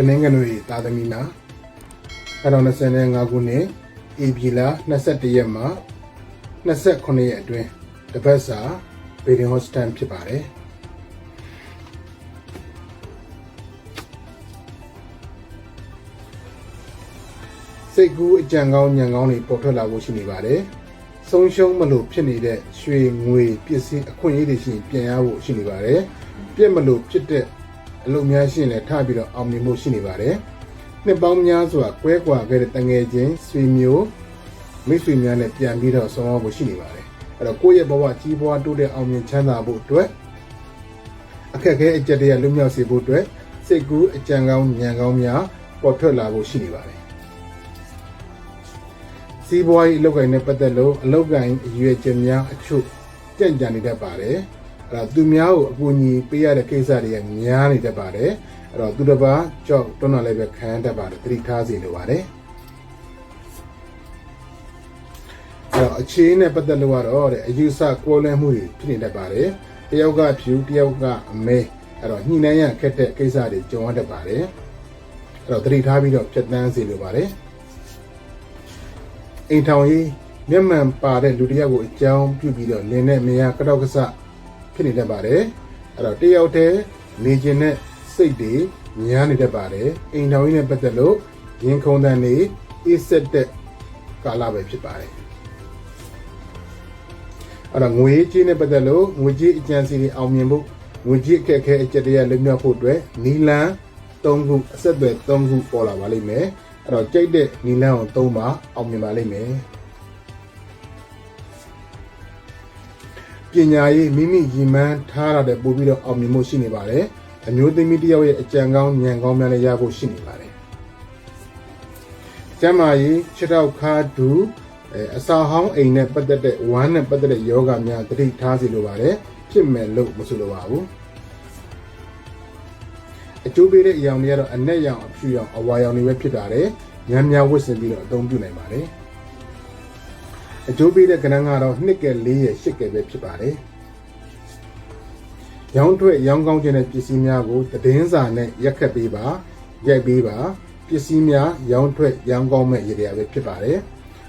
ကနင်းကနွေတာသမီနာ2025ခုနှစ်ဧပြီလ21ရက်မှ29ရက်အတွင်းတပတ်စာဘေဒင်ဟော့စတန်ဖြစ်ပါတယ်စိတ်ကူးအကြံကောင်းညံကောင်းတွေပေါ်ထွက်လာဖို့ရှိနေပါတယ်ဆုံးရှုံးမလို့ဖြစ်နေတဲ့ရွှေငွေပစ္စည်းအခွင့်အရေးတွေရှိရင်ပြန်ရဖို့ရှိနေပါတယ်ပြည့်မလို့ဖြစ်တဲ့ အလုပ်များရှိရင်လည်းထပြီးတော့အောင်မြင်မှုရှိနေပါတယ်နှစ်ပေါင်းများစွာကွဲကွာခဲ့တဲ့တငယ်ချင်းဆွေမျိုးမိတ်ဆွေများနဲ့ပြန်ပြီးတော့ဆောင်ရွက်ဖို့ရှိနေပါတယ်အဲ့တော့ကိုယ့်ရဲ့ဘဝကြီးပွားတိုးတဲ့အောင်မြင်ချမ်းသာဖို့အတွက်အခက်အခဲအကြက်တရားလွတ်မြောက်စေဖို့အတွက်စိတ်ကူးအကြံကောင်းဉာဏ်ကောင်းများပေါ်ထွက်လာဖို့ရှိနေပါတယ်စီးပွားရေးအလုပ်ကိုင်နဲ့ပတ်သက်လို့အလုပ်ကိုင်အရွယ်ချက်များအချို့ကြံ့ကြံနေတတ်ပါတယ် အဲ့တော့သူများကိုအကူအညီပေးရတဲ့ကိစ္စတွေကများနေတတ်ပါတယ်အဲ့တော့သူတစ်ပါးကြောက်တွန်းတော်လည်းပဲခံရတတ်ပါတယ်သတိထားစီလိုပါတယ်အဲ့တော့အခြေအနေနဲ့ပတ်သက်လို့ကတော့တဲ့အယူဆကွဲလွဲမှုတွေဖြစ်နေတတ်ပါတယ်တယောက်ကဖြူတယောက်ကအမဲအဲ့တော့ညှိနှိုင်းရခက်တဲ့ကိစ္စတွေကြုံရတတ်ပါတယ်အဲ့တော့သတိထားပြီးတော့ဖြတ်တန်းစီလိုပါတယ်အိမ်ထောင်ရေးမျက်မှန်ပါတဲ့လူတစ်ယောက်ကိုအကြောင်းပြုပြီးတော့လင်းနဲ့မယားကတော့ကစ ဖြစ်နေတတ်ပါတယ်အဲ့တော့တယောက်တည်းနေခြင်းနဲ့စိတ်တွေများနေတတ်ပါတယ်အိမ်ထောင်ရေးနဲ့ပတ်သက်လို့ရင်ခုန်တန်တွေအေးဆက်တဲ့ကာလပဲဖြစ်ပါတယ်အဲ့တော့ငွေကြေးနဲ့ပတ်သက်လို့ငွေကြေးအကျံစီတွေအောင်မြင်ဖို့ငွေကြေးအခက်အခဲအကျက်တရားလွတ်မြောက်ဖို့အတွက်နီလန်၃ခုအဆက်အသွယ်၃ခုပေါ်လာပါလိမ့်မယ်အဲ့တော့ကြိတ်တဲ့နီလန်ကို၃ပါအောင်မြင်ပါလိမ့်မယ် ညာရေးမိမိရည်မှန်းထားရတဲ့ပို့ပြီးတော့အောင်မြင်မှုရှိနေပါတယ်အမျိုးသမီးတစ်ယောက်ရဲ့အကြံကောင်းဉာဏ်ကောင်းများလည်းရဖို့ရှိနေပါတယ်ကျမ်းမာရေးခြေထောက်ခါဒူအဲအစာဟောင်းအိမ်နဲ့ပတ်သက်တဲ့ဝမ်းနဲ့ပတ်သက်တဲ့ယောဂများတတိထားစီလိုပါတယ်ဖြစ်မယ်လို့မဆိုလိုပါဘူးအကျိုးပေးတဲ့အရာတွေကတော့အနက်ရောင်အဖြူရောင်အဝါရောင်တွေပဲဖြစ်တာလေညံ့များဝတ်ဆင်ပြီးတော့အသုံးပြုနိုင်ပါတယ် အကျိုးပေးတဲ့ကဏ္ဍကတော့နှစ်ကဲ၄ရဲ့၈ကဲပဲဖြစ်ပါတယ်ရောင်းထွက်ရောင်းကောင်းခြင်းတဲ့ပစ္စည်းများကိုသတင်းစာနဲ့ရက်ခတ်ပေးပါရိုက်ပေးပါပစ္စည်းများရောင်းထွက်ရောင်းကောင်းမဲ့ရည်ရပဲဖြစ်ပါတယ်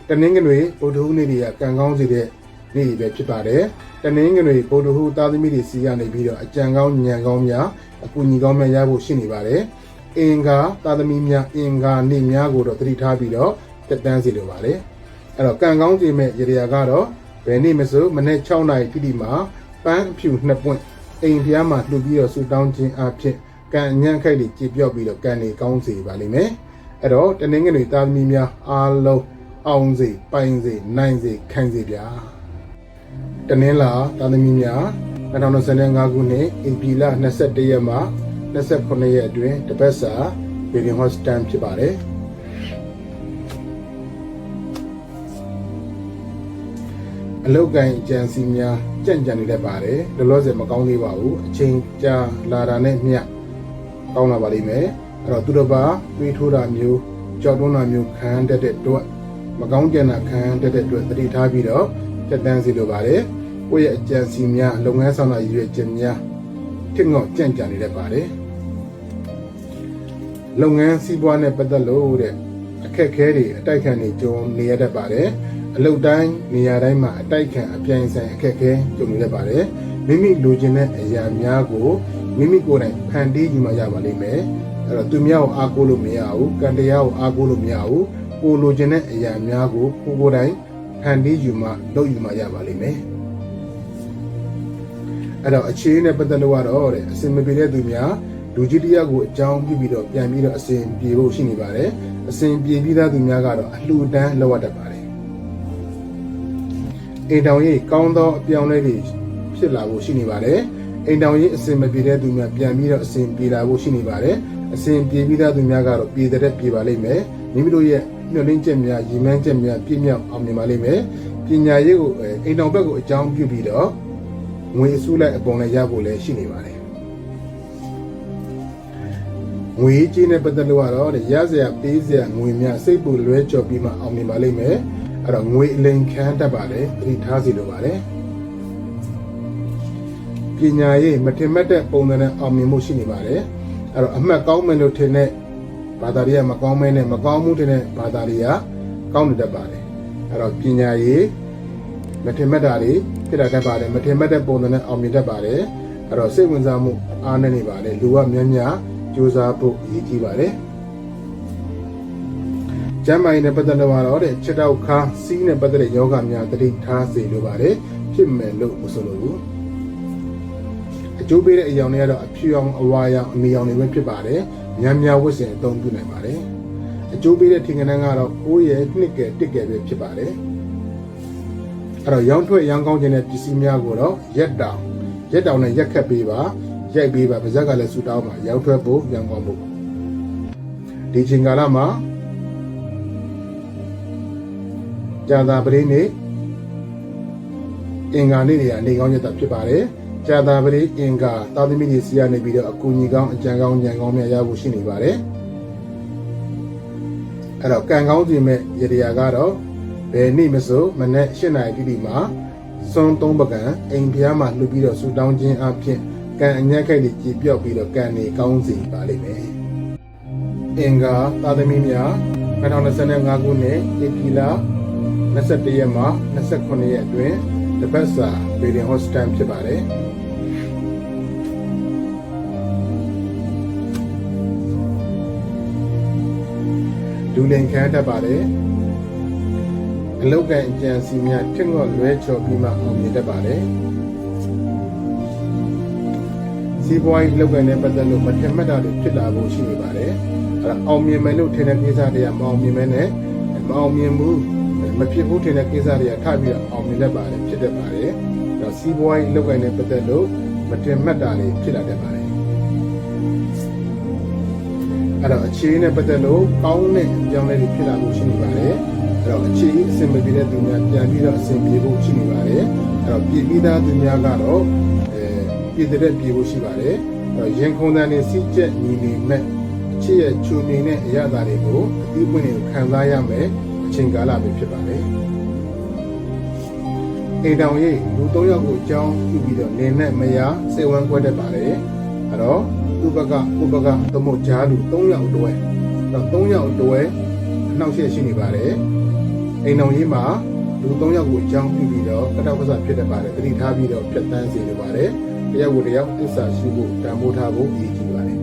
တနင်္ဂနွေဗုဒ္ဓဟူးနေ့တွေကကံကောင်းစေတဲ့နေ့တွေပဲဖြစ်ပါတယ်တနင်္ဂနွေဗုဒ္ဓဟူးသားသမီးတွေစီကနေပြီးတော့အကြံကောင်းဉာဏ်ကောင်းများအကူအညီကောင်းများရဖို့ရှိနေပါတယ်အင်္ဂါသားသမီးများအင်္ဂါနေ့များကိုတော့သတိထားပြီးတော့တက်တန်းစီလိုပါတယ် အဲ့တော့ကံကောင်းစေမဲ့ရည်ရကတော့ဘယ်နေ့မဆိုမနေ့6နာရီတိတိမှာပန်းအဖြူနှစ်ပွင့်အိမ်ဖျားမှာလှူပြီးတော့ဆူတောင်းခြင်းအဖြစ်ကံညံ့ခိုက်တွေကြည်ပြော့ပြီးတော့ကံတွေကောင်းစေပါလိမ့်မယ်အဲ့တော့တနင်္ဂနွေသားသမီးများအားလုံးအောင်စေပိုင်စေနိုင်စေခံစေဗျာတနင်္လာသားသမီးများ2025ခုနှစ်ဧပြီလ21ရက်မှ29ရက်အတွင်းတပတ်စာဘီဒင်ဟော့စတန်ဖြစ်ပါတယ် အလုတ်ကန်အကြံစီများကြံ့ကြံနေတတ်ပါတယ်လောလောဆယ်မကောင်းသေးပါဘူးအချိန်ကြာလာတာနဲ့မျှကောင်းလာပါလိမ့်မယ်အဲ့တော့သူတစ်ပါးတွေးထိုးတာမျိုးကြောက်တွန်းတာမျိုးခံတတ်တဲ့အတွက်မကောင်းကြံတာခံတတ်တဲ့အတွက်သတိထားပြီးတော့တက်တန်းစီလိုပါတယ်ကိုယ့်ရဲ့အကြံစီများလုပ်ငန်းဆောင်တာရည်ရွယ်ချက်များထစ်ငေါ့ကြံ့ကြံနေတတ်ပါတယ်လုပ်ငန်းစီးပွားနဲ့ပတ်သက်လို့တဲ့အခက်အခဲတွေအတိုက်ခံတွေကြုံနေရတတ်ပါတယ် အလုတ်တိုင်းနေရာတိုင်းမှာအတိုက်ခံအပြိုင်ဆိုင်အခက်အခဲကြုံနေရပါတယ်မိမိလိုချင်တဲ့အရာများကိုမိမိကိုယ်တိုင်ဖန်တီးယူမှရပါလိမ့်မယ်အဲ့တော့သူများကိုအားကိုးလို့မရဘူးကံတရားကိုအားကိုးလို့မရဘူးကိုလိုချင်တဲ့အရာများကိုကိုကိုယ်တိုင်ဖန်တီးယူမှလုပ်ယူမှရပါလိမ့်မယ်အဲ့တော့အခြေအနေနဲ့ပတ်သက်လို့ကတော့တဲ့အစင်မပြေတဲ့သူများလူကြီးတရားကိုအကြောင်းပြုပြီးတော့ပြန်ပြီးတော့အစဉ်ပြေဖို့ရှိနေပါတယ်အစဉ်ပြေပြီးသားသူများကတော့အလှူဒန်းလောက်ရတတ်ပါတယ် အိမ်တောင်ရေးကောင်းသောအပြောင်းလဲတွေဖြစ်လာဖို့ရှိနေပါတယ်အိမ်တောင်ရေးအစဉ်မပြေတဲ့သူများပြန်ပြီးတော့အစဉ်ပြေလာဖို့ရှိနေပါတယ်အစဉ်ပြေပြီးသားသူများကတော့ပြေတဲ့ပြေပါလိမ့်မယ်မိမိတို့ရဲ့ညှို့လင်းချက်များရည်မှန်းချက်များပြည့်မြောက်အောင်မြင်ပါလိမ့်မယ်ပညာရေးကိုအိမ်တောင်ဘက်ကိုအကြောင်းပြုပြီးတော့ငွေအစုလိုက်အပုံလည်းရဖို့လည်းရှိနေပါတယ်ငွေကြေးနဲ့ပတ်သက်လို့ကတော့ရစရာပေးစရာငွေများစိတ်ပူလွဲကြော်ပြီးမှအောင်မြင်ပါလိမ့်မယ် အဲ့တော့ငွေအလိန်ခံတတ်ပါတယ်သတိထားစီလိုပါတယ်ပညာရေးမထင်မှတ်တဲ့ပုံစံနဲ့အောင်မြင်မှုရှိနေပါတယ်အဲ့တော့အမှတ်ကောင်းမယ်လို့ထင်တဲ့ဘာသာတွေကမကောင်းမဲနဲ့မကောင်းမှုတဲ့ဘာသာတွေကကောင်းနေတတ်ပါတယ်အဲ့တော့ပညာရေးမထင်မှတ်တာတွေဖြစ်တာတတ်ပါတယ်မထင်မှတ်တဲ့ပုံစံနဲ့အောင်မြင်တတ်ပါတယ်အဲ့တော့စိတ်ဝင်စားမှုအားနည်းနေပါတယ်လူကများများကြိုးစားဖို့အရေးကြီးပါတယ် ကျမ်းမာရေးနဲ့ပတ်သက်လို့ကတော့တဲ့ချက်တောက်ခါစီးနဲ့ပတ်သက်တဲ့ယောဂများတတိထားစေလိုပါတယ်ဖြစ်မယ်လို့မဆိုလိုဘူးအကျိုးပေးတဲ့အရာတွေကတော့အဖြူအောင်အဝါရောင်အနီရောင်တွေပဲဖြစ်ပါတယ်ညံ့များဝတ်ဆင်အသုံးပြုနိုင်ပါတယ်အကျိုးပေးတဲ့ထင်ကနန်းကတော့9ရဲ့2ကဲ1ကဲပဲဖြစ်ပါတယ်အဲ့တော့ရောင်းထွက်ရောင်းကောင်းခြင်းတဲ့ပစ္စည်းများကိုတော့ရက်တောင်ရက်တောင်နဲ့ရက်ခတ်ပေးပါရိုက်ပေးပါပါဇက်ကလည်းဆူတောင်းပါရောင်းထွက်ဖို့ရောင်းကောင်းဖို့ဒီချိန်ကာလမှာ ကြာသာပရင်းနေအင်္ဂါနေ့တွေကနေကောင်းရက်တာဖြစ်ပါတယ်ကြာသာပရင်းအင်္ဂါသာသမီတွေစီကနေပြီးတော့အကူအညီကောင်းအကြံကောင်းဉာဏ်ကောင်းများရဖို့ရှိနေပါတယ်အဲ့တော့ကံကောင်းစီမဲ့ရတရားကတော့ဘယ်နေ့မဆိုမနေ့၈နာရီတိတိမှာစွန်းသုံးပကံအိမ်ဖျားမှာလှုပ်ပြီးတော့ဆူတောင်းခြင်းအပြင်ကံအညက်ခိုက်တွေကြည်ပြော့ပြီးတော့ကံနေကောင်းစီပါလိမ့်မယ်အင်္ဂါသာသမီများ2025ခုနှစ်ဧပြီလ 21ရက်မှ29ရက်အတွင်းတပတ်စာဗီဒီယိုဟော့စတန်ဖြစ်ပါတယ်ဒူလင်ခန်းတတ်ပါတယ်အလောက်ကန်အကြံစီများထင်ငေါ့လွဲချော်ပြီးမှအောင်မြင်တတ်ပါတယ်စီးပွားရေးလောက်ကန်နဲ့ပတ်သက်လို့မထင်မှတ်တာတွေဖြစ်လာဖို့ရှိနေပါတယ်အဲ့ဒါအောင်မြင်မယ်လို့ထင်တဲ့ကိစ္စတွေကမအောင်မြင်မဲနဲ့မအောင်မြင်ဘူး မဖြစ်ဘူးထင်တဲ့ကိစ္စတွေကထပြီးတော့အောင်မြင်တတ်ပါတယ်ဖြစ်တတ်ပါတယ်အဲ့တော့စီးပွားရေးလောက်ကန်နဲ့ပတ်သက်လို့မထင်မှတ်တာတွေဖြစ်လာတတ်ပါတယ်အဲ့တော့အခြေအနေနဲ့ပတ်သက်လို့ကောင်းတဲ့အကြောင်းလေးတွေဖြစ်လာဖို့ရှိနေပါတယ်အဲ့တော့အခြေအနေအဆင်မပြေတဲ့သူများပြန်ပြီးတော့အဆင်ပြေဖို့ရှိနေပါတယ်အဲ့တော့ပြည်ပြီးသားသူများကတော့အဲပြည်တဲ့ပြေဖို့ရှိပါတယ်အဲ့တော့ရင်ခုန်တန်နေစီးကျက်ညီနေမဲ့အခြေရဲ့ချူနေတဲ့အရာတွေကိုအပြီးပွင့်ကိုခံစားရမယ်အ ချိန်ကာလပဲဖြစ်ပါတယ်အိမ်တောင်ရေးလူ၃ယောက်ကိုအကြောင်းပြုပြီးတော့နေနဲ့မယားစေဝမ်းခွဲတတ်ပါတယ်အဲ့တော့ဥပကဥပကသမုတ်ကြားလူ၃ယောက်အတွဲတော့၃ယောက်အတွဲအနှောက်အယှက်ရှိနေပါတယ်အိမ်တော်ကြီးမှာလူ၃ယောက်ကိုအကြောင်းပြုပြီးတော့ကတောက်ကစားဖြစ်တတ်ပါတယ်တတိထားပြီးတော့ဖြတ်တန်းစေနေပါတယ်တယောက်ကိုတယောက်သစ္စာရှိဖို့တန်ဖိုးထားဖို့အရေးကြီးပါတယ်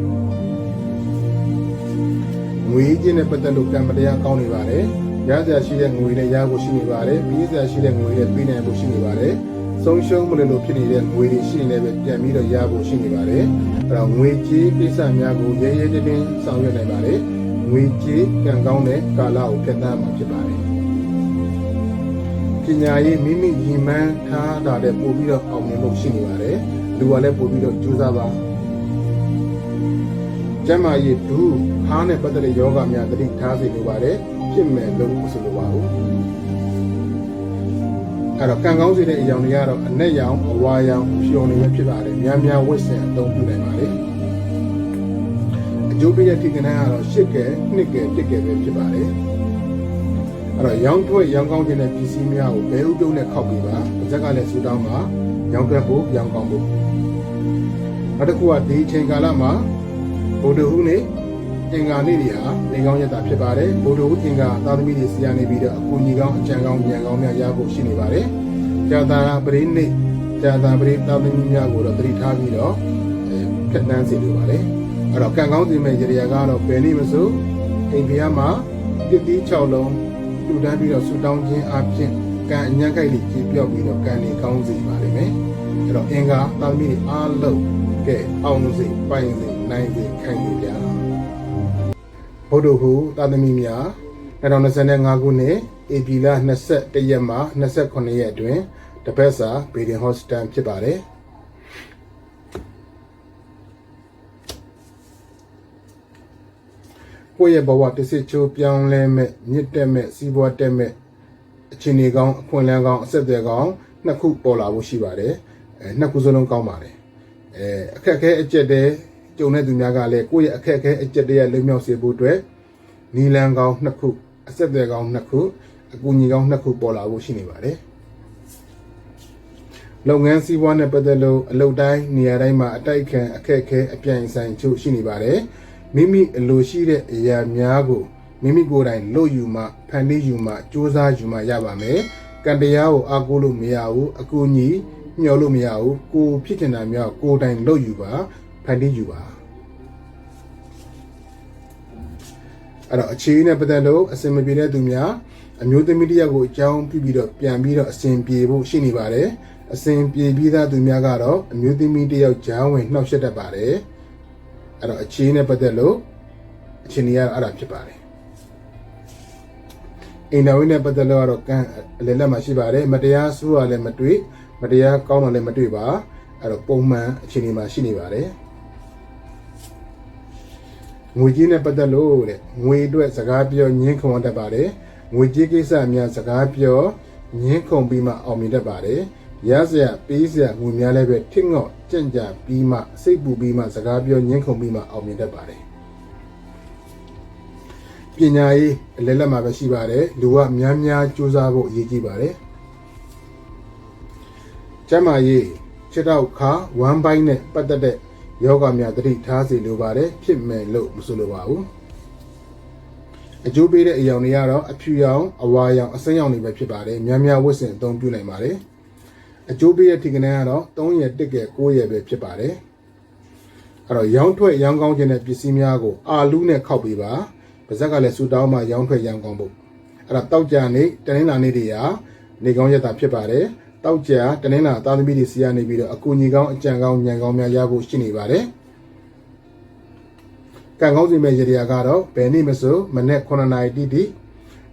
ငွေချင်းနဲ့ပတ်သက်လို့ကံမတရားကောင်းနေပါတယ် ရစရာရှိတဲ့ငွေနဲ့ရဖို့ရှိနေပါတယ်ပြီးစရာရှိတဲ့ငွေနဲ့ပြီးနိုင်ဖို့ရှိနေပါတယ်ဆုံးရှုံးမလို့လို့ဖြစ်နေတဲ့ငွေတွေရှိနေလည်းပဲပြန်ပြီးတော့ရဖို့ရှိနေပါတယ်အဲ့တော့ငွေကြေးကိစ္စများကိုရဲရဲတင်းတင်းဆောင်ရွက်နိုင်ပါတယ်ငွေကြေးကံကောင်းတဲ့ကာလကိုဖြတ်သန်းမှာဖြစ်ပါတယ်ပညာရေးမိမိရည်မှန်းထားတာတဲ့ပို့ပြီးတော့အောင်မြင်ဖို့ရှိနေပါတယ်လူကလည်းပို့ပြီးတော့ကြိုးစားပါကျမ်းမာရေးဒူးခါးနဲ့ပတ်သက်တဲ့ယောဂများတတိထားစေလိုပါတယ် ဖြစ်မယ်လို့ဆိုလိုပါဘူးအဲ့တော့ကံကောင်းစေတဲ့အကြောင်းတွေကတော့အနက်ရောင်အဝါရောင်ဖြော်နေပဲဖြစ်ပါတယ်များများဝတ်ဆင်အသုံးပြုနိုင်ပါတယ်အကျိုးပေးတဲ့ထိကနန်းကတော့ရှစ်ကဲနှစ်ကဲတစ်ကဲပဲဖြစ်ပါတယ်အဲ့တော့ရောင်းထွက်ရောင်းကောင်းခြင်းတဲ့ပစ္စည်းများကိုဘဲဥပြုံးနဲ့ခောက်ပြီးပါအချက်ကလည်းစူတောင်းပါရောင်းထွက်ဖို့ရောင်းကောင်းဖို့နောက်တစ်ခုကဒီအချိန်ကာလမှာဗုဒ္ဓဟူးနေ့ အင်္ဂါနေ့တွေဟာနေကောင်းရက်တာဖြစ်ပါတယ်ဗုဒ္ဓဟူးအင်္ဂါသာသမီတွေစီရနေပြီးတော့အကူအညီကောင်းအကြံကောင်းဉာဏ်ကောင်းများရဖို့ရှိနေပါတယ်ကြာတာပရိနေ့ကြာတာပရိသာသမီများကိုတော့တတိထားပြီးတော့အဲဖြတ်တန်းစေလိုပါတယ်အဲ့တော့ကံကောင်းစီမဲ့ရေရာကတော့ဘယ်နည်းမဆိုအိမ်ဖျားမှာတစ်တီး6လုံးလူတန်းပြီးတော့ဆူတောင်းခြင်းအပြင်ကံအညံ့ခိုက်လေးကြည်ပြော့ပြီးတော့ကံနေကောင်းစေပါလိမ့်မယ်အဲ့တော့အင်္ဂါသာသမီတွေအားလုံးကဲအောင်စေပိုင်စေနိုင်စေခိုင်စေကြဗု ဒ္ဓဟူသာသမီများ2025ခုနှစ်ဧပြီလ21ရက်မှ29ရက်အတွင်းတပတ်စာဘေဒင်ဟော့စတန်ဖြစ်ပါတယ်ကိုယ့်ရဲ့ဘဝတစ်စစ်ချိုးပြောင်းလဲမဲ့မြင့်တက်မဲ့စီးပွားတက်မဲ့အခြေအနေကောင်းအခွင့်အလမ်းကောင်းအဆက်အသွယ်ကောင်းနှစ်ခုပေါ်လာဖို့ရှိပါတယ်အဲနှစ်ခုစလုံးကောင်းပါတယ်အဲအခက်အခဲအကျက်တဲ့ ကြုံတဲ့သူများကလည်းကိုယ့်ရဲ့အခက်အခဲအကျက်တဲ့လွတ်မြောက်စေဖို့အတွက်နီလန်ကောင်းနှစ်ခုအဆက်အသွယ်ကောင်းနှစ်ခုအကူအညီကောင်းနှစ်ခုပေါ်လာဖို့ရှိနေပါတယ်လုပ်ငန်းစည်းဝါးနဲ့ပတ်သက်လို့အလုပ်တိုင်းနေရာတိုင်းမှာအတိုက်အခံအခက်အခဲအပြိုင်ဆိုင်ချို့ရှိနေပါတယ်မိမိအလိုရှိတဲ့အရာများကိုမိမိကိုယ်တိုင်လုပ်ယူမှဖန်တီးယူမှစူးစမ်းယူမှရပါမယ်ကံတရားကိုအားကိုးလို့မရဘူးအကူအညီမျှော်လို့မရဘူးကိုယ်ဖြစ်ချင်တာများကိုယ်တိုင်လုပ်ယူပါ ဖန်တီးယူပါအဲ့တော့အခြေအနေနဲ့ပတ်သက်လို့အစင်မပြေတဲ့သူများအမျိုးသမီးတစ်ယောက်ကိုအကြောင်းပြုပြီးတော့ပြန်ပြီးတော့အစင်ပြေဖို့ရှိနေပါတယ်အစင်ပြေပြီးသားသူများကတော့အမျိုးသမီးတစ်ယောက်ဂျားဝင်နှောက်ယှက်တတ်ပါတယ်အဲ့တော့အခြေအနေနဲ့ပတ်သက်လို့အခြေအနေကတော့အဲ့ဒါဖြစ်ပါတယ်အိမ်တော်ဝင်နဲ့ပတ်သက်လို့ကတော့ကံအလယ်လက်မှာရှိပါတယ်မတရားဆိုးရလည်းမတွေ့မတရားကောင်းတာလည်းမတွေ့ပါအဲ့တော့ပုံမှန်အခြေအနေမှာရှိနေပါတယ် ငွေကြီးနဲ့ပတ်သက်လို့တဲ့ငွေအတွက်စကားပြောညင်းခုံတတ်ပါတယ်ငွေကြီးကိစ္စအများစကားပြောညင်းခုံပြီးမှအောင်မြင်တတ်ပါတယ်ရစရာပေးစရာငွေများလည်းပဲထစ်ငေါ့ကြံ့ကြာပြီးမှစိတ်ပူပြီးမှစကားပြောညင်းခုံပြီးမှအောင်မြင်တတ်ပါတယ်ပညာရေးအလဲလက်မှာပဲရှိပါတယ်လူကများများစူးစမ်းဖို့အရေးကြီးပါတယ်ကျမ်းမာရေးခြေထောက်ခါဝမ်းပိုင်းနဲ့ပတ်သက်တဲ့ ယောဂများသတိထားစေလိုပါတယ်ဖြစ်မယ်လို့မဆိုလိုပါဘူးအကျိုးပေးတဲ့အယောင်တွေကတော့အဖြူရောင်အဝါရောင်အစိမ်းရောင်တွေပဲဖြစ်ပါတယ်များများဝတ်ဆင်အသုံးပြုနိုင်ပါတယ်အကျိုးပေးတဲ့ထိကနန်းကတော့3ရက်1ကဲ9ရက်ပဲဖြစ်ပါတယ်အဲ့တော့ရောင်းထွက်ရောင်းကောင်းခြင်းတဲ့ပစ္စည်းများကိုအာလူးနဲ့ခောက်ပေးပါပါဇက်ကလည်းဆူတောင်းမှရောင်းထွက်ရောင်းကောင်းဖို့အဲ့တော့တောက်ကြနေတနင်္လာနေ့တွေဟာနေကောင်းရက်တာဖြစ်ပါတယ် တောက်ကြတနင်္လာသားသမီးတွေစီကနေပြီးတော့အကူညီကောင်းအကြံကောင်းညံကောင်းများရဖို့ရှိနေပါတယ်ကံကောင်းစီမဲ့ရေရာကတော့ဘယ်နေ့မဆိုမနေ့9နာရီတိတိ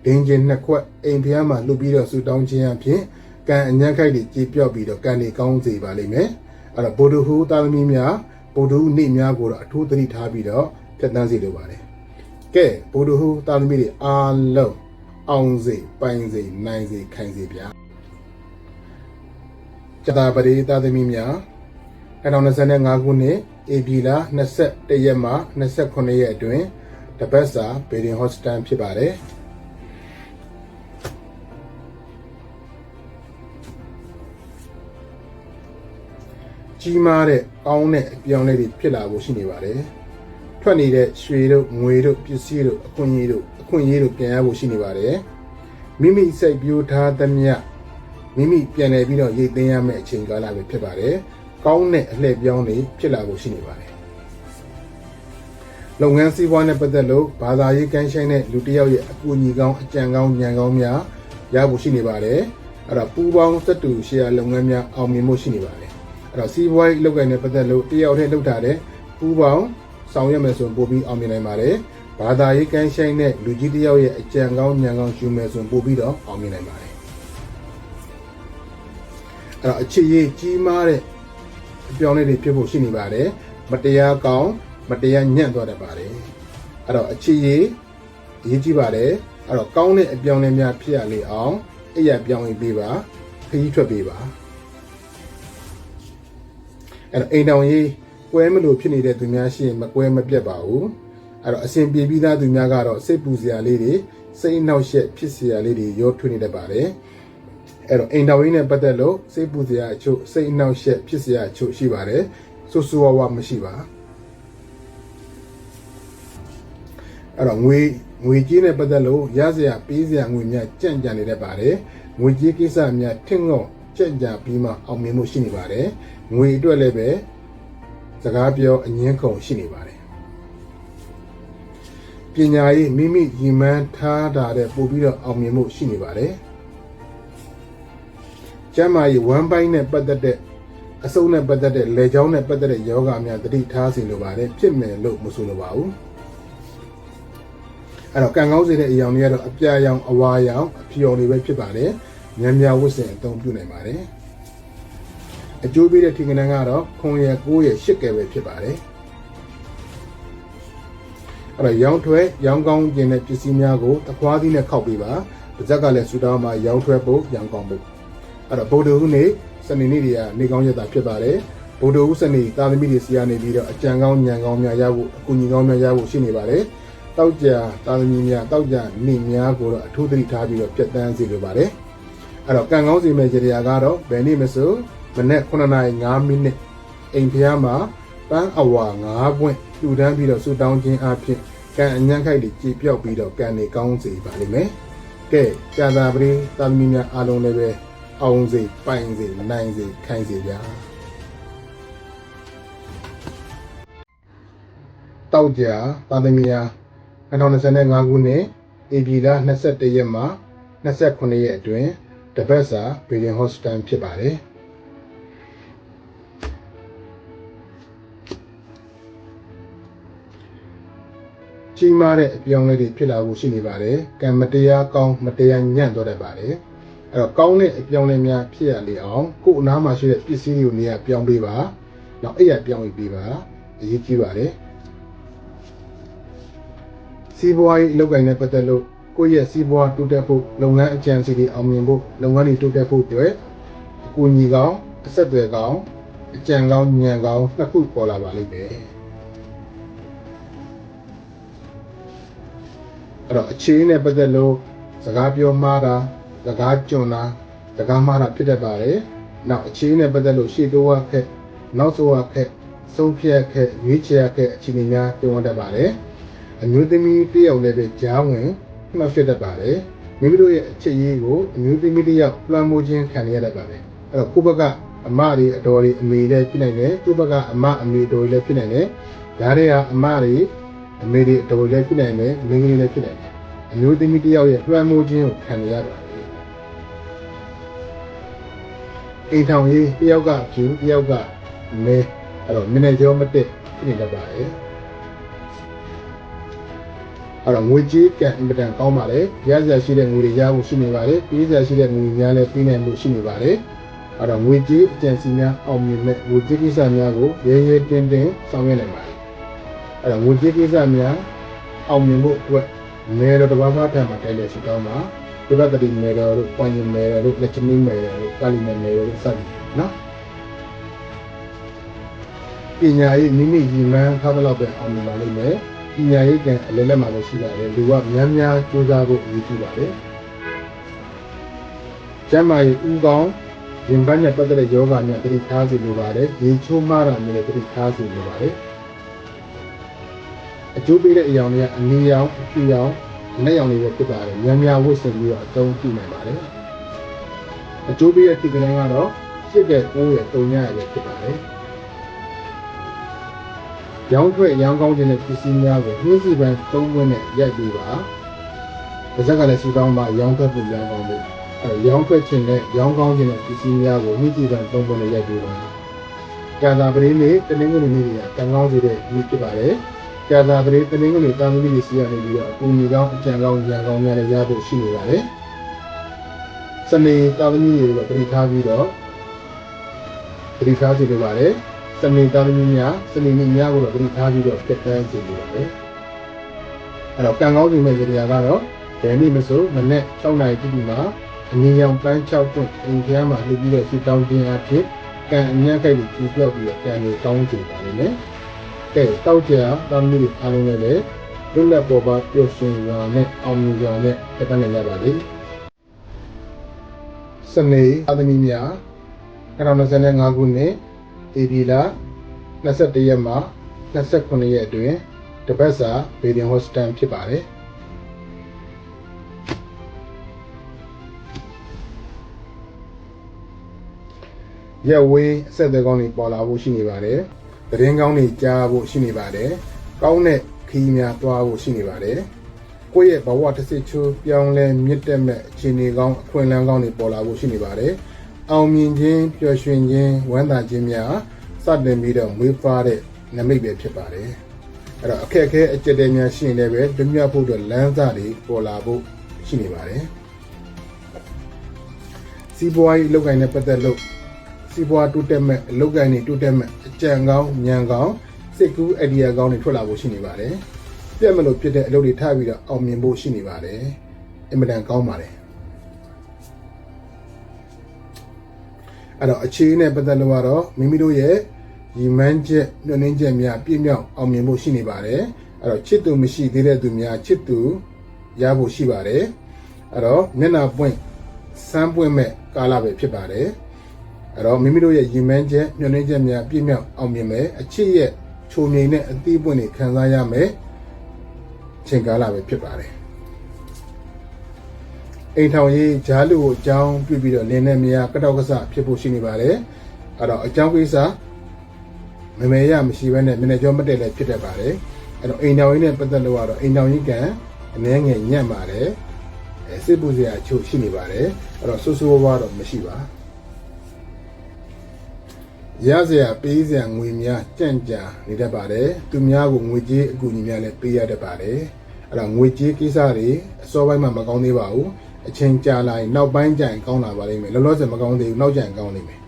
ဒင်းချင်းနှစ်ခွက်အိမ်ဖျားမှာလှုပ်ပြီးတော့ဆူတောင်းခြင်းအဖြစ်ကံအညံ့ခိုက်တွေကြေပြော့ပြီးတော့ကံတွေကောင်းစေပါလိမ့်မယ်အဲ့တော့ဗုဒ္ဓဟူသားသမီးများဗုဒ္ဓဟူနေ့များကိုတော့အထူးသတိထားပြီးတော့ဖြတ်တန်းစေလိုပါတယ်ကဲဗုဒ္ဓဟူသားသမီးတွေအားလုံးအောင်စေပိုင်စေနိုင်စေခိုင်စေဗျာ ကျတာပရိသတ်သမီးများ2025ခုနှစ်ဧပြီလ21ရက်မှ29ရက်အတွင်းတပတ်စာဘေဒင်ဟော့စတန်ဖြစ်ပါတယ်ကြီးမားတဲ့ကောင်းတဲ့အပြောင်းလဲတွေဖြစ်လာဖို့ရှိနေပါတယ်ထွက်နေတဲ့ရွှေတို့ငွေတို့ပစ္စည်းတို့အခွင့်အရေးတို့အခွင့်အရေးတို့ပြန်ရဖို့ရှိနေပါတယ်မိမိစိတ်ပြိုးထားသမျှ မိမိပြန်လည်ပြီးတော့ရိတ်သိမ်းရမယ့်အချိန်ကာလပဲဖြစ်ပါတယ်ကောင်းတဲ့အလှည့်ပြောင်းတွေဖြစ်လာဖို့ရှိနေပါတယ်လုပ်ငန်းစည်းဝါးနဲ့ပတ်သက်လို့ဘာသာရေးကမ်းဆိုင်တဲ့လူတစ်ယောက်ရဲ့အကူအညီကောင်းအကြံကောင်းဉာဏ်ကောင်းများရဖို့ရှိနေပါတယ်အဲ့တော့ပူပေါင်းစက်တူရှယ်ယာလုပ်ငန်းများအောင်မြင်ဖို့ရှိနေပါတယ်အဲ့တော့စီးပွားရေးလုပ်ကိုင်တဲ့ပတ်သက်လို့တယောက်တည်းလုပ်တာတဲ့ပူပေါင်းဆောင်ရွက်မယ်ဆိုရင်ပို့ပြီးအောင်မြင်နိုင်ပါတယ်ဘာသာရေးကမ်းဆိုင်တဲ့လူကြီးတစ်ယောက်ရဲ့အကြံကောင်းဉာဏ်ကောင်းယူမယ်ဆိုရင်ပို့ပြီးတော့အောင်မြင်နိုင်ပါတယ် အဲ့တော့အခြေရေးကြီးမားတဲ့အပြောင်းလဲတွေဖြစ်ဖို့ရှိနေပါတယ်မတရားကောင်းမတရားညံ့သွားတတ်ပါတယ်အဲ့တော့အခြေရေးအရေးကြီးပါတယ်အဲ့တော့ကောင်းတဲ့အပြောင်းလဲများဖြစ်ရလေအောင်အဲ့ရပြောင်းရင်ပေးပါခရီးထွက်ပေးပါအဲ့တော့အိမ်တောင်ရေးကွဲမလို့ဖြစ်နေတဲ့သူများရှိရင်မကွဲမပြတ်ပါဘူးအဲ့တော့အစဉ်ပြေပြီးသားသူများကတော့စိတ်ပူစရာလေးတွေစိတ်နှောက်ယှက်ဖြစ်စရာလေးတွေရောထွေးနေတတ်ပါတယ် အဲ့တော့အိမ်တော်ရင်းနဲ့ပတ်သက်လို့စိတ်ပူစရာအချို့စိတ်အနှောက်အယှက်ဖြစ်စရာအချို့ရှိပါတယ်ဆူဆူဝါဝါမရှိပါအဲ့တော့ငွေငွေကြေးနဲ့ပတ်သက်လို့ရစရာပေးစရာငွေများကြံ့ကြံနေတတ်ပါတယ်ငွေကြေးကိစ္စများထင်ငေါ့ကြံ့ကြံပြီးမှအောင်မြင်မှုရှိနေပါတယ်ငွေအတွက်လည်းပဲစကားပြောအငင်းခုန်ရှိနေပါတယ်ပညာရေးမိမိရည်မှန်းထားတာတဲ့ပို့ပြီးတော့အောင်မြင်မှုရှိနေပါတယ် ကျမ်းမာရေးဝမ်းပိုင်းနဲ့ပတ်သက်တဲ့အစုံနဲ့ပတ်သက်တဲ့လေချောင်းနဲ့ပတ်သက်တဲ့ယောဂများတတိထားစီလိုပါတယ်ဖြစ်မယ်လို့မဆိုလိုပါဘူးအဲ့တော့ကံကောင်းစေတဲ့အရာတွေကတော့အပြာရောင်အဝါရောင်အဖြူရောင်တွေပဲဖြစ်ပါတယ်ညံ့ညဝတ်စင်အသုံးပြုနိုင်ပါတယ်အကျိုးပေးတဲ့ထင်ကနန်းကတော့ခွန်ရ9ရ10ကဲပဲဖြစ်ပါတယ်အဲ့တော့ရောင်းထွက်ရောင်းကောင်းခြင်းတဲ့ပစ္စည်းများကိုတခွားသီးနဲ့ခောက်ပေးပါပါဇက်ကလည်းဆူတောင်းမှာရောင်းထွက်ဖို့ရောင်းကောင်းဖို့ အဲ့တော့ဗုဒ္ဓဟူးနေ့စနေနေ့တွေကနေကောင်းရက်တာဖြစ်ပါတယ်ဗုဒ္ဓဟူးစနေတာသမီတွေစီကနေပြီးတော့အကြံကောင်းညံကောင်းများရဖို့အကူအညီကောင်းများရဖို့ရှိနေပါတယ်တောက်ကြတာသမီများတောက်ကြနေများကိုတော့အထူးသတိထားပြီးတော့ပြတ်တန်းစေလိုပါတယ်အဲ့တော့ကံကောင်းစီမဲ့ကြရာကတော့ဘယ်နေ့မဆိုမနေ့9:05မိနစ်အိမ်ဖျားမှာပန်းအဝါ9ပွင့်လှူဒန်းပြီးတော့ဆုတောင်းခြင်းအဖြစ်ကံအညံ့ခိုက်တွေကြည်ပြောက်ပြီးတော့ကံတွေကောင်းစေပါလိမ့်မယ်ကဲကြာသာပရိသာသမီများအားလုံးလည်းပဲ အောင်စေပိုင်စေနိုင်စေခိုင်စေဗျာတောက်ကြသာသမီများ2025ခုနှစ်ဧပြီလ21ရက်မှ29ရက်အတွင်းတပတ်စာဘီလင်ဟော့စတန်ဖြစ်ပါတယ်ကြီးမားတဲ့အပြောင်းအလဲတွေဖြစ်လာဖို့ရှိနေပါတယ်ကံမတရားကောင်းမတရားညံ့တော့တတ်ပါတယ် အဲ့တော့ကောင်းတဲ့အပြောင်းအလဲများဖြစ်ရလေအောင်ကိုယ်အနားမှာရှိတဲ့ပစ္စည်းတွေကိုနေရာပြောင်းပေးပါနောက်အဲ့ရပြောင်းပေးပါအရေးကြီးပါတယ်စီးပွားရေးအလုပ်ကိုင်နဲ့ပတ်သက်လို့ကိုယ့်ရဲ့စီးပွားတိုးတက်ဖို့လုပ်ငန်းအကြံစီတွေအောင်မြင်ဖို့လုပ်ငန်းတွေတိုးတက်ဖို့အတွက်အကူအညီကောင်းအဆက်အသွယ်ကောင်းအကြံကောင်းဉာဏ်ကောင်းနှစ်ခုပေါ်လာပါလိမ့်မယ်အဲ့တော့အခြေအနေနဲ့ပတ်သက်လို့စကားပြောမှားတာ စကားကြွတာစကားမှားတာဖြစ်တတ်ပါတယ်နောက်အခြေအနေနဲ့ပတ်သက်လို့ရှေ့တိုးရခက်နောက်ဆိုရခက်ဆုံးဖြတ်ခက်ရွေးချယ်ခက်အခြေအနေများပြောင်းတတ်ပါတယ်အမျိုးသမီးတယောက်လည်းပဲကြားဝင်မှတ်ဖြစ်တတ်ပါတယ်မိမိတို့ရဲ့အချက်ရေးကိုအမျိုးသမီးတယောက်လွှမ်းမိုးခြင်းခံရတတ်ပါတယ်အဲ့တော့ကိုယ့်ဘက်ကအမတွေအတော်တွေအမေတွေဖြစ်နိုင်တယ်ကိုယ့်ဘက်ကအမအမေတော်တွေလည်းဖြစ်နိုင်တယ်ဒါတွေကအမတွေအမေတွေအတော်တွေလည်းဖြစ်နိုင်တယ်မိန်းကလေးလည်းဖြစ်နိုင်တယ်အမျိုးသမီးတယောက်ရဲ့လွှမ်းမိုးခြင်းကိုခံရပါတ အိမ်ထောင်ရေးတယောက်ကဖြူတယောက်ကမဲအဲ့တော့မင်းနဲ့ကြောမတက်ဖြစ်နေတတ်ပါတယ်အဲ့တော့ငွေကြေးကန်အင်မတန်ကောင်းပါလေရစရာရှိတဲ့ငွေတွေရဖို့ရှိနေပါတယ်ပေးစရာရှိတဲ့ငွေများလည်းပေးနိုင်လို့ရှိနေပါတယ်အဲ့တော့ငွေကြေးအကျန်စီများအောင်မြင်မဲ့ငွေကြေးကိစ္စများကိုရဲရဲတင်းတင်းဆောင်ရွက်နိုင်ပါတယ်အဲ့တော့ငွေကြေးကိစ္စများအောင်မြင်ဖို့အတွက်နေတော်တဘာဘာထံမှာတိုက်လေရှိတောင်းပါ ဒီဘက်တည်းနေတော်တို့ပွန်ရင်နေတော်တို့လက်ချမင်းနေတော်တို့ကာလီနေနေတော်တို့စသည်နော်ပညာရေးမိမိရည်မှန်းထားသလောက်ပဲအောင်မြင်ပါလိမ့်မယ်ပညာရေးကံအလဲလက်မှာလည်းရှိပါတယ်လူကများများကြိုးစားဖို့အရေးကြီးပါတယ်ကျမ်းမာရေးဥကောင်းရင်ပန်းနဲ့ပတ်သက်တဲ့ယောဂများတတိထားစီလိုပါတယ်ရေချိုးမှားတာမျိုးလည်းတတိထားစီလိုပါတယ်အကျိုးပေးတဲ့အယောင်တွေကအနည်းရောင်အဖြူရောင် လက်ရောင်တွေပဲဖြစ်ပါတယ်များများဝတ်ဆင်ပြီးတော့အသုံးပြုနိုင်ပါတယ်အကျိုးပေးတဲ့ဒီကနေ့ကတော့ရှစ်တဲ့9ရဲ့3ညရဲ့ဖြစ်ပါတယ်ရောင်းထွက်ရောင်းကောင်းခြင်းနဲ့ပစ္စည်းများကိုနှင်းစီပန်းသုံးခွင့်နဲ့ရိုက်ပြီးပါ။ပါဇက်ကလည်းစီကောင်းပါရောင်းထွက်ဖို့ရောင်းကောင်းဖို့အဲရောင်းထွက်ခြင်းနဲ့ရောင်းကောင်းခြင်းနဲ့ပစ္စည်းများကိုနှင်းစီပန်းသုံးခွင့်နဲ့ရိုက်ပြီးပါ။ကြာသာပရင်းလေးတနင်္ဂနွေနေ့ကကံကောင်းစေတဲ့နေ့ဖြစ်ပါတယ်။ ကြာသာပရင်းတနင်္ဂနွေတာသမီတွေစီရနေပြီးတော့အကူအညီကောင်းအကြံကောင်းရန်ကောင်းများလည်းရဖို့ရှိနေပါတယ်။စနေတာသမီတွေကိုပရိထားပြီးတော့ပရိထားစီလိုပါတယ်။စနေသားသမီးများစနေနေ့များကိုတော့ပြထားပြီးတော့ပြတ်တန်းစီနေပါတယ်။အဲ့တော့ကံကောင်းခြင်းမဲ့ကြရာကတော့ဘယ်နေ့မဆိုမနေ့6နာရီတိတိမှာအငြင်းရောင်ပန်း6တွန့်အိမ်ကျမ်းမှာလှည့်ပြီးတော့စီတောင်းခြင်းအဖြစ်ကံအညံ့ခိုက်ကိုကြည့်ပြောက်ပြီးတော့ကံကိုကောင်းစေပါလိမ့်မယ်။ ကဲတောက်ကြသားသမီးတွေအားလုံးလည်းလွတ်လပ်ပေါ်ပါပျော်ရွှင်စွာနဲ့အောင်မြင်စွာနဲ့တက်တန်းနိုင်ကြပါလိမ့်။စနေသားသမီးများ2025ခုနှစ်ဧပြီလ21ရက်မှ29ရက်အတွင်းတပတ်စာဗေဒင်ဟော့စတန်ဖြစ်ပါတယ်ရက်ဝေးအဆက်အသွယ်ကောင်းတွေပေါ်လာဖို့ရှိနေပါတယ်။ သတင်းကောင်းတွေကြားဖို့ရှိနေပါတယ်။ကောင်းတဲ့ခီးများတွားဖို့ရှိနေပါတယ်။ကိုယ့်ရဲ့ဘဝတစ်စစ်ချိုးပြောင်းလဲမြင့်တက်မဲ့အခြေအနေကောင်းအခွင့်အလမ်းကောင်းတွေပေါ်လာဖို့ရှိနေပါတယ်။အောင်မြင်ခြင်းပျော်ရွှင်ခြင်းဝမ်းသာခြင်းများစတင်ပြီးတော့မွေးဖွားတဲ့နမိတ်ပဲဖြစ်ပါတယ်အဲ့တော့အခက်အခဲအကျက်တဲများရှိရင်လည်းပဲလွတ်မြောက်ဖို့အတွက်လမ်းစာတွေပေါ်လာဖို့ရှိနေပါတယ်စီးပွားရေးအလုပ်ကိုင်နဲ့ပတ်သက်လို့ စီးပွားတိုးတက်မဲ့အလုပ်ကိုင်တွေတိုးတက်မဲ့အကြံကောင်းဉာဏ်ကောင်းစိတ်ကူးအိုင်ဒီယာကောင်းတွေထွက်လာဖို့ရှိနေပါတယ်ပြတ်မလို့ဖြစ်တဲ့အလုပ်တွေထားပြီးတော့အောင်မြင်ဖို့ရှိနေပါတယ်အင်မတန်ကောင်းပါတယ်အဲ့တော့အခြေအနေနဲ့ပတ်သက်လို့ကတော့မိမိတို့ရဲ့ရည်မှန်းချက်ညွှန်နှင်းချက်များပြည့်မြောက်အောင်မြင်ဖို့ရှိနေပါတယ်အဲ့တော့ချစ်သူမရှိသေးတဲ့သူများချစ်သူရဖို့ရှိပါတယ်အဲ့တော့မျက်နှာပွင့်စမ်းပွင့်မဲ့ကာလပဲဖြစ်ပါတယ် အဲ့တော့မိမိတို့ရဲ့ရည်မှန်းချက်ညွှန်နှင်းချက်များပြည့်မြောက်အောင်မြင်မယ်အချစ်ရဲ့ချချုံငိမ့်တဲ့အသီးပွင့်တွေခံစားရမယ်ချိန်ကာလပဲဖြစ်ပါတယ်အိမ်ထောင်ရေးဂျားလူကိုအကြောင်းပြုပြီးတော့လင်းနဲ့မရကတောက်ကဆဖြစ်ဖို့ရှိနေပါတယ်အဲ့တော့အကြောင်းကိစ္စမမေရမရှိဘဲနဲ့မနေ့ကျော်မတက်လည်းဖြစ်တတ်ပါတယ်အဲ့တော့အိမ်ထောင်ရေးနဲ့ပတ်သက်လို့ကတော့အိမ်ထောင်ရေးကံအနည်းငယ်ညံ့ပါတယ်အဲစစ်ပူစရာအချို့ရှိနေပါတယ်အဲ့တော့ဆူဆူဝါးဝါတော့မရှိပါ ရစရာပေးစရာငွေများကြံ့ကြာနေတတ်ပါတယ်သူများကိုငွေကြေးအကူအညီများလည်းပေးရတတ်ပါတယ်အဲ့တော့ငွေကြေးကိစ္စတွေအစောပိုင်းမှာမကောင်းသေးပါဘူးအချိန်ကြာလာရင်နောက်ပိုင်းကျရင်ကောင်းလာပါလိမ့်မယ်လောလောဆယ်မကောင်းသေးဘူးနောက်ကျရင်ကောင်းလိမ့်မယ်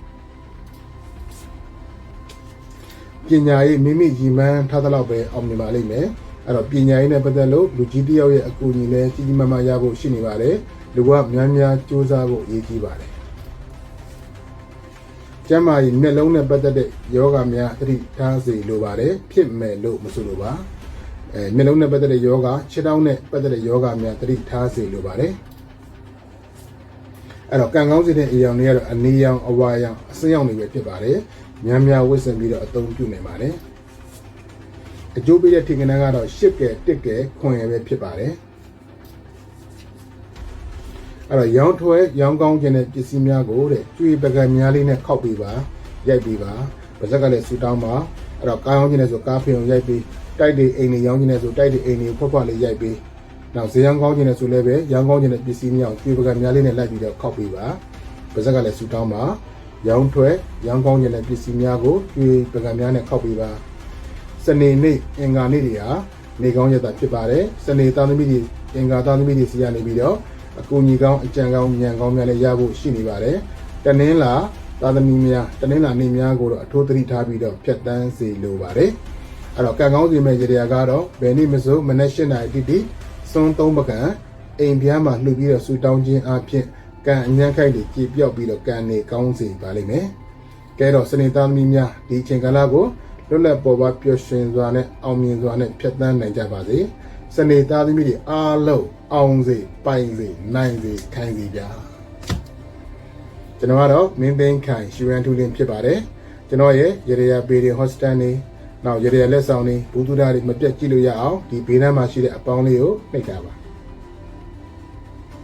ပညာရေးမိမိကြီးမှန်းထားသလောက်ပဲအောင်မြင်ပါလိမ့်မယ်အဲ့တော့ပညာရေးနဲ့ပတ်သက်လို့လူကြီးတစ်ယောက်ရဲ့အကူအညီလည်းကြီးကြီးမားမားရဖို့ရှိနေပါတယ်လူကများများစူးစမ်းဖို့အရေးကြီးပါတယ် ကျမ်းမာရေးမျက်လုံးနဲ့ပတ်သက်တဲ့ယောဂများသတိထားစေလိုပါတယ်ဖြစ်မယ်လို့မဆိုလိုပါအဲမျက်လုံးနဲ့ပတ်သက်တဲ့ယောဂခြေထောက်နဲ့ပတ်သက်တဲ့ယောဂများသတိထားစေလိုပါတယ်အဲ့တော့ကံကောင်းစေတဲ့အရာတွေကတော့အနေရောင်အဝါရောင်အစင်းရောင်တွေပဲဖြစ်ပါတယ်များများဝတ်ဆင်ပြီးတော့အသုံးပြုနိုင်ပါတယ်အကျိုးပေးတဲ့ထင်ကနန်းကတော့ရှစ်ကဲတစ်ကဲခွန်ရယ်ပဲဖြစ်ပါတယ် အဲ့တော့ရောင်းထွဲရောင်းကောင်းခြင်းတဲ့ပစ္စည်းများကိုတဲ့ကျွေးပကံများလေးနဲ့ခောက်ပေးပါရိုက်ပေးပါပါဇက်ကလည်းဆူတောင်းပါအဲ့တော့ကားရောင်းခြင်းနဲ့ဆိုကားဖျုံရိုက်ပေးတိုက်တွေအိမ်တွေရောင်းခြင်းနဲ့ဆိုတိုက်တွေအိမ်တွေဖွက်ဖွက်လေးရိုက်ပေးနောက်ဈေးရောင်းကောင်းခြင်းနဲ့ဆိုလည်းပဲရောင်းကောင်းခြင်းတဲ့ပစ္စည်းများကိုကျွေးပကံများလေးနဲ့လိုက်ပြီးတော့ခောက်ပေးပါပါဇက်ကလည်းဆူတောင်းပါရောင်းထွဲရောင်းကောင်းခြင်းတဲ့ပစ္စည်းများကိုကျွေးပကံများနဲ့ခောက်ပေးပါစနေနေ့အင်္ဂါနေ့တွေဟာနေကောင်းရတာဖြစ်ပါတယ်စနေသားသမီးတွေအင်္ဂါသားသမီးတွေစီရနေပြီးတော့ အကူညီကောင်းအကြံကောင်းဉာဏ်ကောင်းများလည်းရဖို့ရှိနေပါတယ်။တနင်္လာသာသမီများတနင်္လာနေ့များကိုတော့အထိုးသတိထားပြီးတော့ဖြတ်တန်းစေလိုပါတယ်။အဲ့တော့ကံကောင်းစီမဲ့ကြရာကတော့ဘယ်နေ့မစိုးမနေ့၈နာရီတိတိစွန်းသုံးပကံအိမ်ပြားမှာလှူပြီးတော့ဆူတောင်းခြင်းအပြင်ကံအញ្ញံခိုက်တွေကြည်ပြောက်ပြီးတော့ကံနေကောင်းစေပါလိမ့်မယ်။ကဲတော့စနေသားသမီးများဒီအချိန်ကာလကိုလွတ်လပ်ပေါ်ပါပျော်ရွှင်စွာနဲ့အောင်မြင်စွာနဲ့ဖြတ်တန်းနိုင်ကြပါစေ။ စနေသားသမီးတွေအားလုံးအောင်စေပိုင်စေနိုင်စေခိုင်စေကြကျွန်တော်ကတော့မင်းသိန်းခိုင်ရှူရန်ထူလင်းဖြစ်ပါတယ်ကျွန်တော်ရဲ့ရေရယာဘေးရင်ဟော့စတန်နေနောက်ရေရယာလက်ဆောင်နေဘူသူဒာတွေမပြတ်ကြည့်လို့ရအောင်ဒီဘေးနားမှာရှိတဲ့အပေါင်းလေးကိုနှိပ်ကြပါ